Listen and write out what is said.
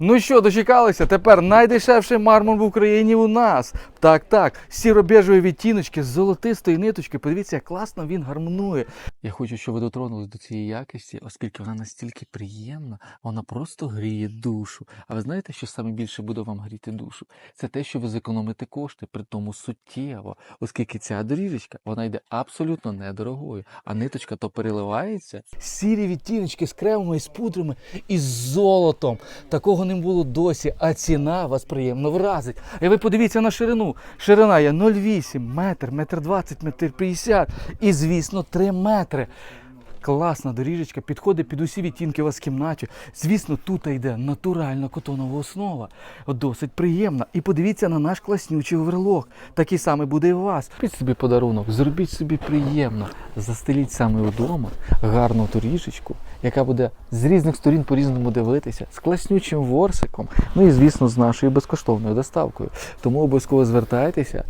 Ну що, дочекалися? Тепер найдешевший мармур в Україні у нас. Так, так, сіро-бежеві відтіночки з золотистої ниточки. Подивіться, як класно він гармонує. Я хочу, щоб ви дотронулись до цієї якості, оскільки вона настільки приємна, вона просто гріє душу. А ви знаєте, що саме більше буде вам гріти душу? Це те, що ви зекономите кошти, при тому суттєво, оскільки ця доріжечка вона йде абсолютно недорогою, а ниточка то переливається. Сірі відтіночки з кремами і з пудрами і з золотом. Такого не було досі, а ціна вас приємно вразить. І ви подивіться на ширину. Ширина є 0,8 метр, метр 20, метр 50 і, звісно, 3 метри. Класна доріжечка, підходить під усі відтінки у вас в кімнаті. Звісно, тут йде натуральна котонова основа. Досить приємна. І подивіться на наш класнючий оверлок. Такий самий буде і у вас. Під собі подарунок, зробіть собі приємно. Застеліть саме вдома гарну доріжечку, яка буде з різних сторін по-різному дивитися, з класнючим ворсиком. Ну і звісно, з нашою безкоштовною доставкою. Тому обов'язково звертайтеся.